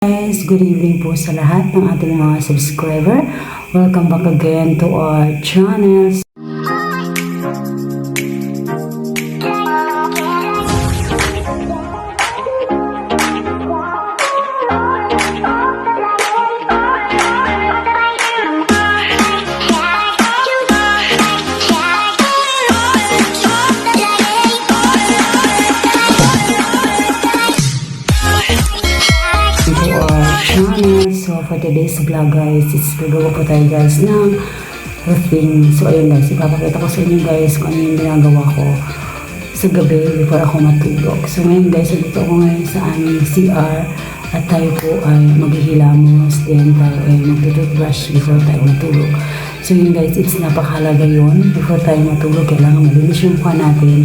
guys, good evening po sa lahat ng ating mga subscriber. Welcome back again to our channel. Vlog guys, it's gagawa po tayo guys ng routine. So, ayun guys, ipapakita ko sa inyo guys kung ano yung ginagawa ko sa gabi before ako matulog. So, ngayon guys, dito ako ngayon sa aming CR at tayo po ay maghihilamos then tayo ay magtututbrush before tayo matulog. So, yun guys, it's napakahalaga yun. Before tayo matulog, kailangan malinis yung mukha natin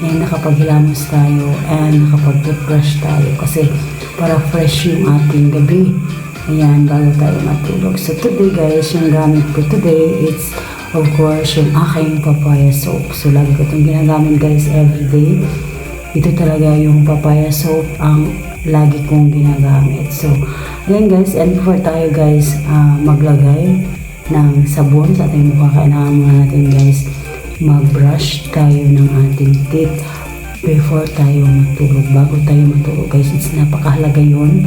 and nakapaghilamos tayo and nakapag-toothbrush tayo kasi para fresh yung ating gabi. Ayan, bago tayo matulog. So today guys, yung gamit ko today, it's of course yung aking papaya soap. So lagi ko itong ginagamit guys everyday. Ito talaga yung papaya soap ang lagi kong ginagamit. So, ayan guys, and before tayo guys ah, maglagay ng sabon sa ating mukha, kailangan muna natin guys mag-brush tayo ng ating teeth before tayo matulog. Bago tayo matulog guys, it's napakahalaga yun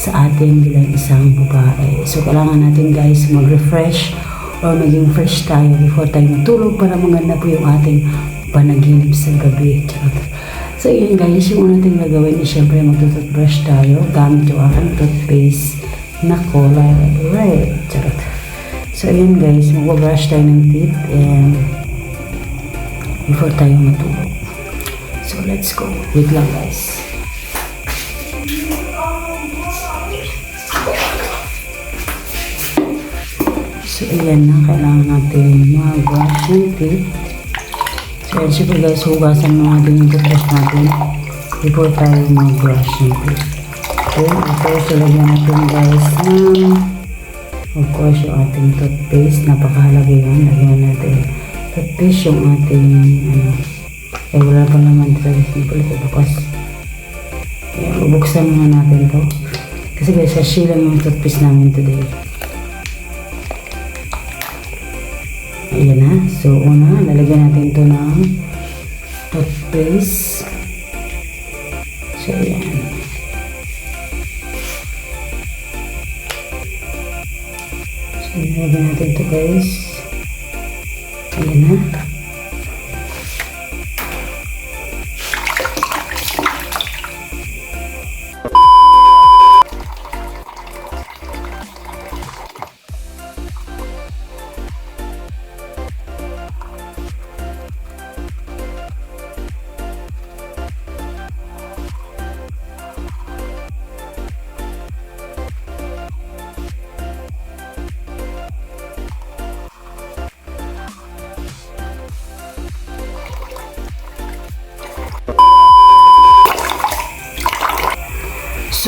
sa ating bilang isang babae. So, kailangan natin guys mag-refresh or maging fresh tayo before tayo matulog para maganda po yung ating panaginip sa gabi. So, yun guys, yung una natin gagawin is syempre magtututbrush tayo gamit yung aking toothpaste na kulay red. Charot. So, yun guys, mag-brush tayo ng teeth and before tayo matulog. So, let's go. Wait lang guys. So, ayan na. Kailangan natin mag-brush yung teeth. So, ayan syempre guys, hugasan mo natin yung toothbrush natin before tayo mag-brush yung teeth. Okay, of course, ilagyan natin guys ng of course, yung ating toothpaste. Napakahalaga yun. Lagyan natin toothpaste yung ating ano, eh, wala pa naman talaga simple ito because eh, bubuksan muna natin to. Kasi guys, sashi lang yung toothpaste namin today. So, una, lalagyan natin to ng toothpaste. So, ayan. So, lalagyan natin to guys. Ayan na.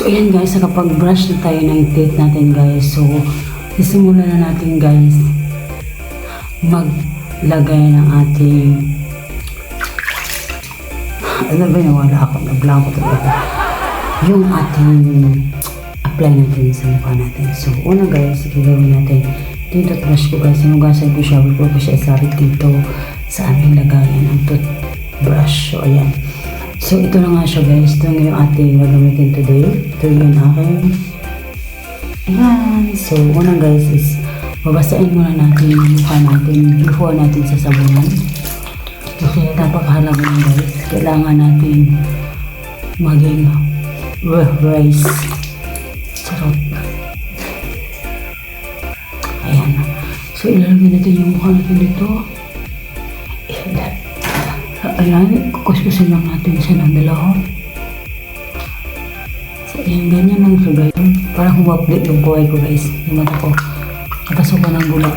So, ayan guys, nakapag-brush na tayo ng teeth natin guys. So, isimulan na natin guys maglagay ng ating ano ba yung wala ako, nablanko talaga. Yung ating apply natin sa mukha natin. So, una guys, gagawin natin yung toothbrush ko guys. Sinugasan ko siya before ko siya isabit dito sa aming lagayan ng toothbrush. So, ayan. So, ito na nga siya guys. Ito nga yung ating gagamitin today. Ito yung aking Ayan. So, una guys is babasain muna natin yung mukha natin before natin sasabunan. Kasi napakahalaga yun guys. Kailangan natin maging rice. Charot. Ayan. So, ilalagay natin yung mukha natin dito. Ayan, kukuskusin lang natin siya ng dalawa. So, ayan, ganyan lang siya guys. Parang humaplit yung buhay ko guys. Yung mata ko. Napasok ko ng bula.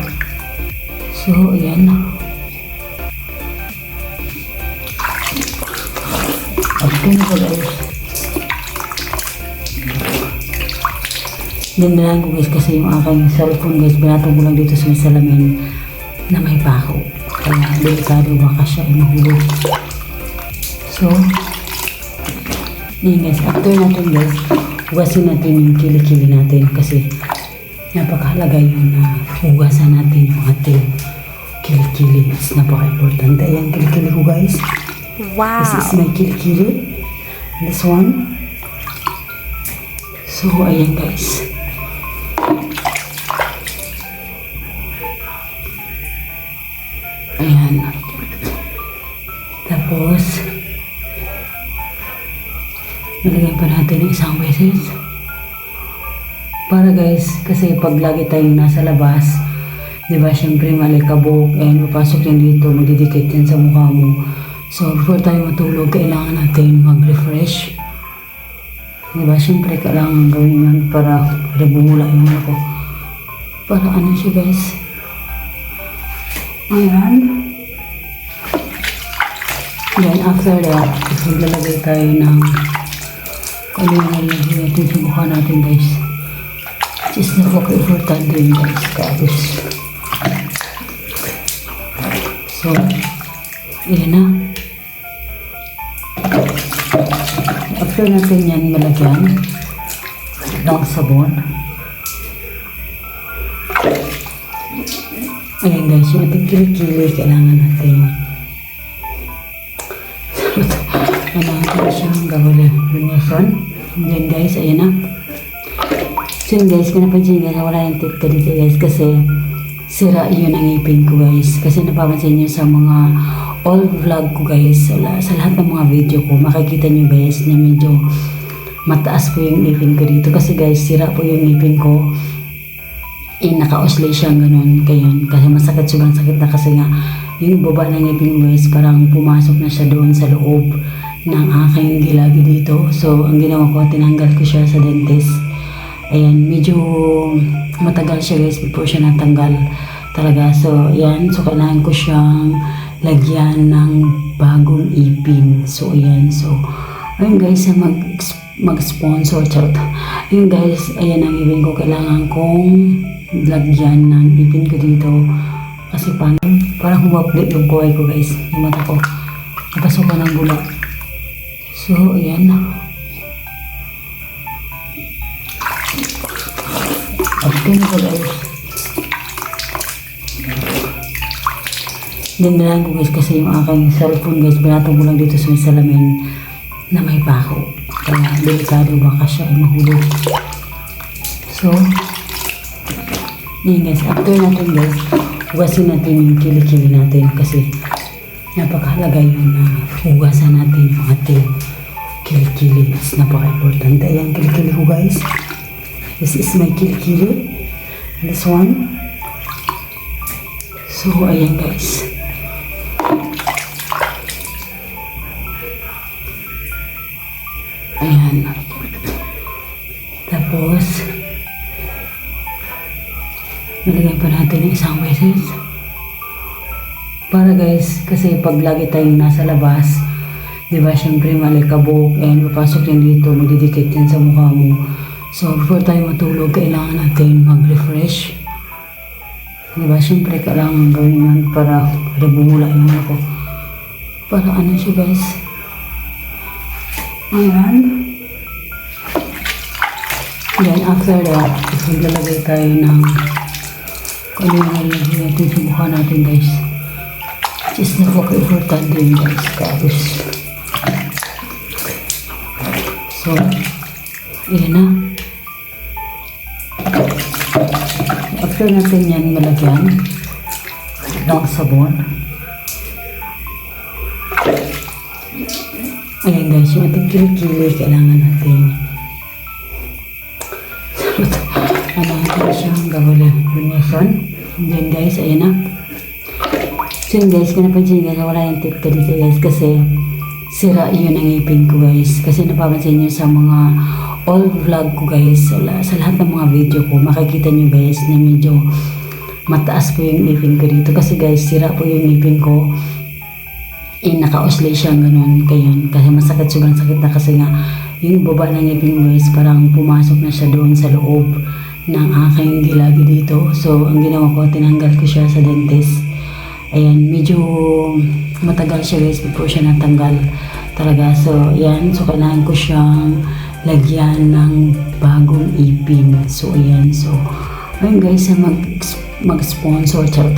So, ayan. Pagpin ko guys. Dindahan ko guys kasi yung aking cellphone guys, binatong ko lang dito sa salamin na may pako. Kaya delikado baka siya ay mahulog. So, yun guys, after natin guys, hugasin natin yung kilikili natin kasi napakahalaga yun na hugasan natin yung ating kilikili. It's napaka-importante. Ayan, kilikili ko guys. Wow. This is my kilikili. This one. So, ayan guys. Ayan. Tapos, nalagyan pa natin ng isang beses. Para guys, kasi pag lagi tayong nasa labas, di ba, syempre malikabok, and papasok yan dito, magdidikit yan sa mukha mo. So, before tayo matulog, kailangan natin mag-refresh. Di ba, syempre kailangan gawin yan para nabumula yung ako. Para ano siya guys. Ayan. Then after that, maglalagay tayo ng kung ano yung nalagay natin mukha natin guys. Which is napaka-importante yun guys. Tapos, so, ayan na. After natin yan malagyan ng sabon. Ayan guys, yung ating kilikili, kailangan natin kailangan natin siyang gawin lunason. And then guys, ayan na. So yun guys, kung napansin guys, wala yung tip ka dito guys kasi sira yun ang ngipin ko guys. Kasi napapansin nyo sa mga old vlog ko guys, sa, la- sa lahat ng mga video ko, makikita nyo guys na medyo mataas po yung ngipin ko dito. Kasi guys, sira po yung ngipin ko. Eh, naka-oscillate siya ganun kayon. Kasi masakit, sobrang sakit na kasi nga yung baba ng ngipin ko guys, parang pumasok na siya doon sa loob ng aking gilagi dito. So, ang ginawa ko, tinanggal ko siya sa dentist. Ayan, medyo matagal siya guys before siya natanggal talaga. So, ayan. So, kailangan ko siyang lagyan ng bagong ipin. So, ayan. So, ayun guys, mag mag-sponsor. Charot. Ayun guys, ayan ang ipin ko. Kailangan kong lagyan ng ipin ko dito. Kasi paano? Parang humaplit yung kuhay ko guys. Yung mata ko. Napasok ng bula. So, ayan. After na ko guys. Dindalan ko guys kasi yung aking cellphone guys, binatong ko lang dito sa salamin na may bako. Delikado baka siya ay mahulog. So, yun guys, after natin guys, hugasin natin yung kilikili natin kasi napakahalaga yun na hugasan natin yung ating kilikili. It's napaka-importante. Ayan, kilikili ko guys. This is my kilikili. This one. So, ayan guys. Ayan. Tapos, nalagyan pa natin ng isang beses. Para guys, kasi pag lagi tayong nasa labas, di ba, syempre malikabok, and papasok yan dito, magdidikit yan sa mukha mo. So, before tayo matulog, kailangan natin mag-refresh. Di ba, syempre kailangan gawin yan para nabumula yung ako. Para ano siya guys, Ayan. Then after that, maglalagay tayo ng kung ano yung nalagay natin mukha natin guys. Which is napaka-importante yun guys. Tapos, so, ayan na. After natin yan malagyan ng sabon, Ayan guys, yung ating kilikili, kailangan natin ano natin siyang gawin lunason. And then guys, ayan na. So yun guys, kung napansin guys, wala yung tip ka dito guys kasi sira yun ang ngipin ko guys. Kasi napapansin nyo sa mga old vlog ko guys, sa, la- sa lahat ng mga video ko, makikita nyo guys na medyo mataas po yung ngipin ko dito. Kasi guys, sira po yung ngipin ko eh, naka-oscillate siya ganun kayon kasi masakit sobrang sakit na kasi nga yung baba ng ngipin mo guys parang pumasok na siya doon sa loob ng aking gilagi dito so ang ginawa ko tinanggal ko siya sa dentist ayan medyo matagal siya guys before siya natanggal talaga so yan so kailangan ko siyang lagyan ng bagong ipin. So, ayan. So, ayun guys, na mag, mag-sponsor. Charot.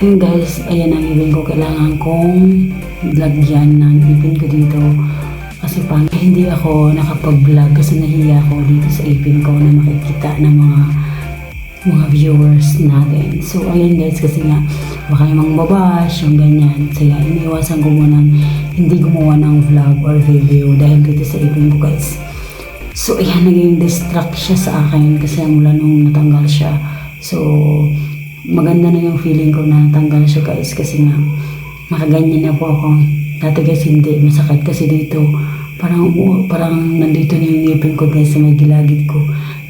Ayun guys, ayan ang ipin ko. Kailangan kong lagyan ng ipin ko dito. Kasi pang hindi ako nakapag-vlog kasi nahiya ako dito sa ipin ko na makikita ng mga mga viewers natin. So, ayan guys, kasi nga, baka yung mga babash, yung ganyan. So, yan, iniwasan ko muna hindi gumawa ng vlog or video dahil dito sa ipin ko guys. So, ayan, naging distract siya sa akin kasi mula nung natanggal siya. So, maganda na yung feeling ko na natanggal siya guys kasi nga, makaganyan na po ako. Dati guys, hindi. Masakit kasi dito. Parang, parang nandito na yung ngipin ko guys sa may gilagid ko.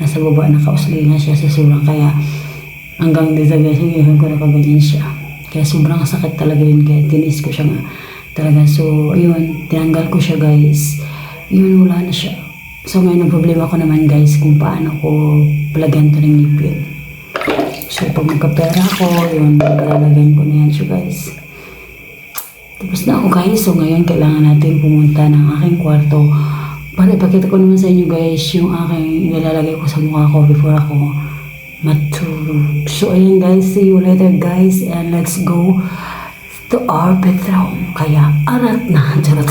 Nasa baba, nakausli na siya sa surang. Kaya, hanggang dito guys, yung ngipin ko nakaganyan siya. Kaya sobrang sakit talaga yun. Kaya tinis ko siya nga. Talaga. So, ayun, tinanggal ko siya guys. Yun, wala na siya. So, ngayon ang problema ko naman guys kung paano ko palagyan to ng ngipin. So, pag magkapera ako, yun, lalagyan ko na yan siya guys. Tapos na ako guys, so ngayon kailangan natin pumunta ng aking kwarto para ipakita ko naman sa inyo guys yung aking nilalagay ko sa mukha ko before ako matulog. So ayun guys, see you later guys and let's go to our bedroom. Kaya arat na, charot.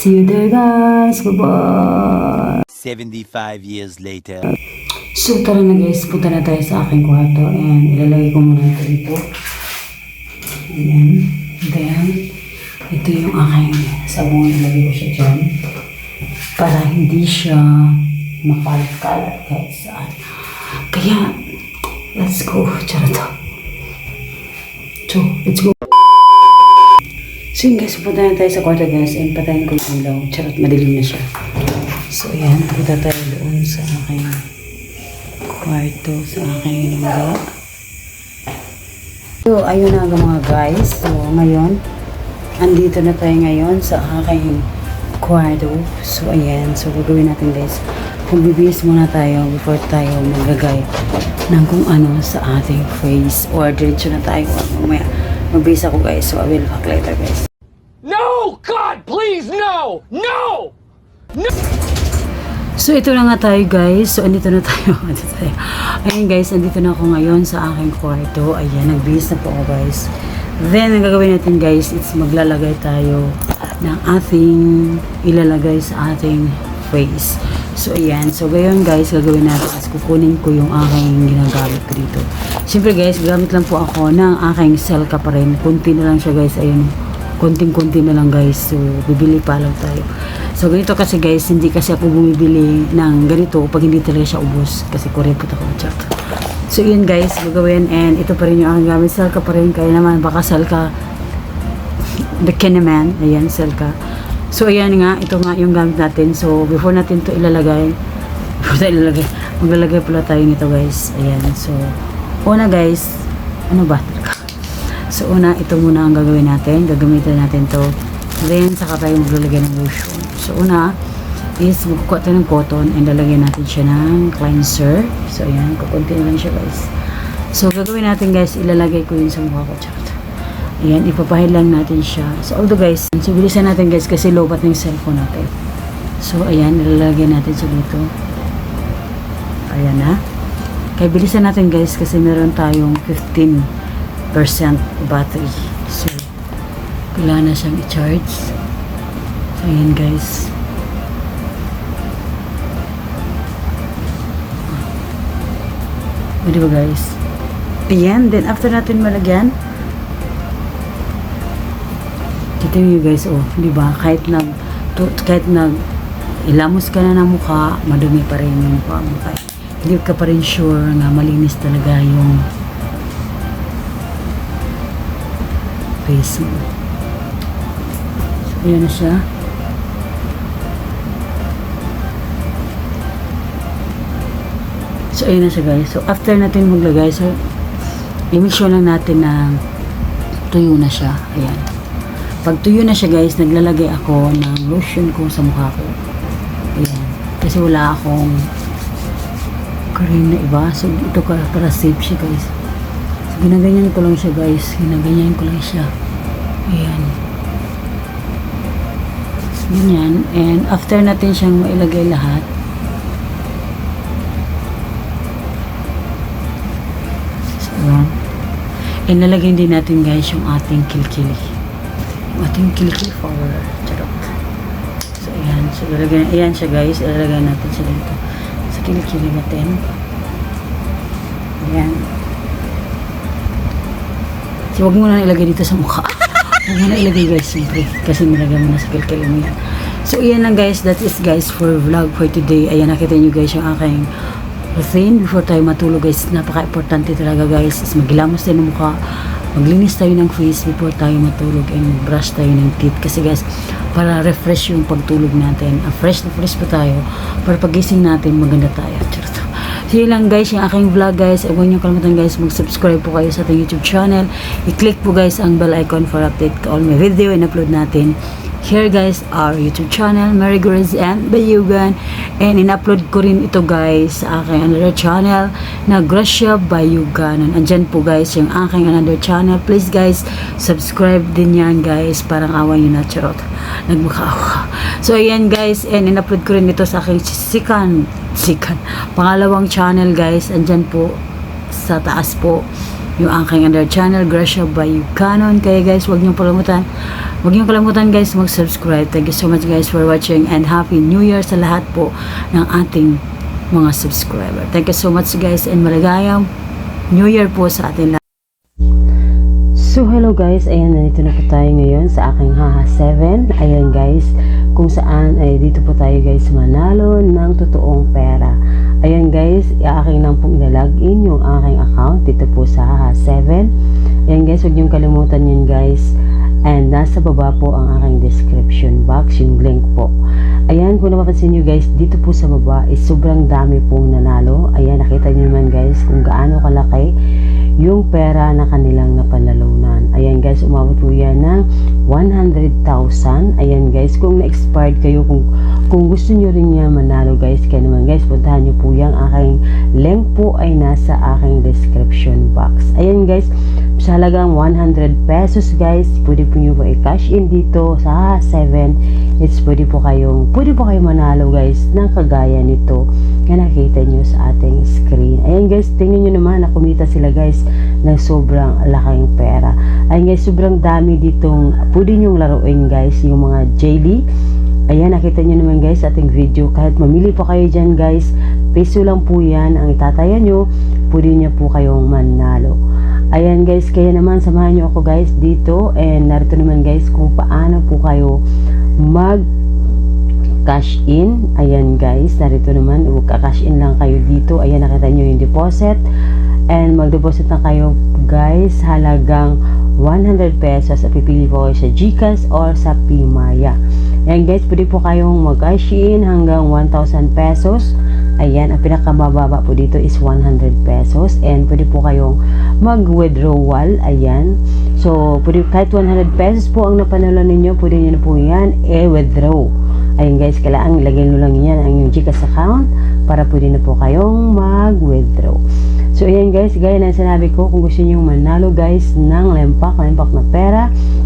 See you there guys, bye-bye! 75 years later. So tara na guys, punta na tayo sa aking kwarto and ilalagay ko muna ito dito. Ayan. Then, ito yung aking sabong ilalagay ko siya dyan. Para hindi siya makalat-kalat kahit saan. Kaya, let's go. Charot. So, let's go. So yun guys, punta na tayo sa kwarto guys and patayin ko yung ilaw. Charot, madilim na siya. So ayan, punta tayo doon sa aking kwarto, sa aking lingga. So ayun na mga guys. So ngayon, andito na tayo ngayon sa aking kwarto. So ayan, so gagawin natin guys. Magbibihis muna tayo before tayo maglagay ng kung ano sa ating face or diretso na tayo mamaya. Magbihis ako guys, so I will back later guys. No! God, please, no! No! So ito na nga tayo guys. So andito na tayo. andito tayo. Ayun guys, andito na ako ngayon sa aking kwarto. Ayan, nagbihis na po ako guys. Then, ang gagawin natin guys, it's maglalagay tayo ng ating ilalagay sa ating face. So ayan, so ngayon guys, gagawin natin is kukunin ko yung aking ginagamit ko dito. Siyempre guys, gamit lang po ako ng aking Selka pa rin. Kunti na lang siya guys, ayun konting-konti na lang guys. So, bibili pa lang tayo. So, ganito kasi guys, hindi kasi ako bumibili ng ganito pag hindi talaga siya ubos. Kasi kuripot ako. Chat. So, yun guys, gagawin. And ito pa rin yung aking gamit. Selka pa rin. Kaya naman, baka Selka the Keneman. Ayan, Selka. So, ayan nga. Ito nga yung gamit natin. So, before natin to ilalagay, before tayo ilalagay, maglalagay pala tayo nito guys. Ayan. So, una guys, ano ba? So, una, ito muna ang gagawin natin. Gagamitin natin to. Then, saka tayo maglalagay ng lotion. So, una, is magkukuha tayo ng cotton and lalagyan natin siya ng cleanser. So, ayan, kukunti na lang siya, guys. So, gagawin natin, guys, ilalagay ko yun sa mukha ko. Tsaka, ayan, ipapahid lang natin siya. So, although, guys, so, natin, guys, kasi lobat yung cellphone natin. So, ayan, ilalagay natin siya dito. Ayan na. Kaya bilisan natin, guys, kasi meron tayong 15 battery. Kailangan na siyang i-charge. So, ayan guys. O, di ba guys? Ayan. Then, after natin malagyan, ito yung guys, oh, di ba? Kahit nag, to, kahit nag, ilamos ka na ng mukha, madumi pa rin yung mukha mo. Hindi ka pa rin sure na malinis talaga yung face mo. Ayan siya. So, ayan na siya guys. So, after natin maglagay, so, i-make lang natin na tuyo na siya. Ayan. Pag tuyo na siya guys, naglalagay ako ng lotion ko sa mukha ko. Ayan. Kasi wala akong cream na iba. So, ito ka para safe siya guys. So, ginaganyan ko lang siya guys. Ginaganyan ko lang siya. Ayan. Ganyan. And after natin siyang mailagay lahat, so. And lalagyan din natin guys yung ating kilkili. Yung ating kilkili flour. Charot. So, ayan. So, lalagyan, ayan siya guys. Ilalagay natin siya dito. Sa kilikili natin. Ayan. So, huwag mo na ilagay dito sa mukha. Huwag na ilagay guys, siyempre. Kasi nilagay mo na sa mo yan. So, ayan lang guys. That is guys for vlog for today. Ayan, nakita nyo guys yung aking routine before tayo matulog guys. Napaka-importante talaga guys. Is maghilamos tayo ng mukha. Maglinis tayo ng face before tayo matulog and brush tayo ng teeth. Kasi guys, para refresh yung pagtulog natin. Ah, fresh na fresh pa tayo. Para pagising natin, maganda tayo. Charot. So yun lang guys, yung aking vlog guys. Huwag niyo kalimutan guys, mag-subscribe po kayo sa ating YouTube channel. I-click po guys ang bell icon for update ka all my video and upload natin. Here guys, our YouTube channel, Mary Grace and Bayugan. And in-upload ko rin ito guys sa aking another channel na Gracia Bayugan. Andyan po guys yung aking another channel. Please guys, subscribe din yan guys. Parang awa nyo na, charot. Nagmakaawa. So ayan guys, and in-upload ko rin ito sa aking sikan, sikan, pangalawang channel guys. Andyan po sa taas po yung aking under channel Gracia by Canon kaya guys wag niyo kalimutan wag niyo kalimutan guys mag-subscribe. Thank you so much guys for watching and happy new year sa lahat po ng ating mga subscriber. Thank you so much guys and maligayang new year po sa atin lahat. So hello guys, ayan nandito na po tayo ngayon sa aking Haha 7. Ayan guys, kung saan ay dito po tayo guys manalo ng totoong pera. Ayan guys, aking nang pong ilalagin yung aking account dito po sa Haha 7. Ayan guys, huwag niyong kalimutan yun guys. And nasa baba po ang aking description box, yung link po. Ayan, kung napapansin nyo guys, dito po sa baba is sobrang dami pong nanalo. Ayan, nakita nyo naman guys kung gaano kalaki yung pera na kanilang napanalunan. Ayan guys, umabot po yan ng 100,000. Ayan guys, kung na-expired kayo, kung, kung gusto nyo rin yan manalo guys, kaya naman guys, puntahan nyo po yan. Aking link po ay nasa aking description box. Ayan guys, sa halagang 100 pesos guys, pwede po nyo po i-cash in dito sa 7. It's pwede po kayong, pwede po kayong manalo guys ng kagaya nito na nakita nyo sa ating screen. Ayan guys, tingnan nyo naman na kumita sila guys ng sobrang laking pera. Ayan guys, sobrang dami ditong pwede nyong laruin guys, yung mga jelly. Ayan, nakita nyo naman guys ating video. Kahit mamili pa kayo dyan guys, peso lang po yan ang itataya nyo, pwede nyo po kayong manalo. Ayan guys, kaya naman samahan nyo ako guys dito and narito naman guys kung paano po kayo mag cash in. Ayan guys, narito naman, ka-cash in lang kayo dito. Ayan, nakita nyo yung deposit. And mag-deposit na kayo guys, halagang 100 pesos at pipili po kayo sa Gcash or sa Pimaya. Ayan guys, pwede po kayong mag-cash in hanggang 1,000 pesos. Ayan, ang pinakamababa po dito is 100 pesos. And pwede po kayong mag-withdrawal. Ayan. So, pwede, kahit 100 pesos po ang napanalo ninyo, pwede nyo na po yan i-withdraw. Ayun guys, kailangan ilagay nyo lang yan ang yung Gcash account para pwede na po kayong mag-withdraw. So, ayan guys, gaya ng sinabi ko, kung gusto nyo manalo guys ng lempak, lempak na pera,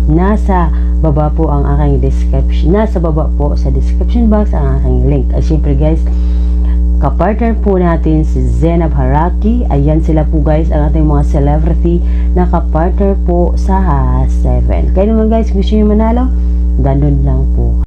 nasa baba po ang aking description, nasa baba po sa description box ang aking link. At syempre guys, kapartner po natin si Zenab Haraki. Ayan sila po guys, ang ating mga celebrity na kapartner po sa 7. Kaya naman guys, gusto nyo manalo, dandun lang po.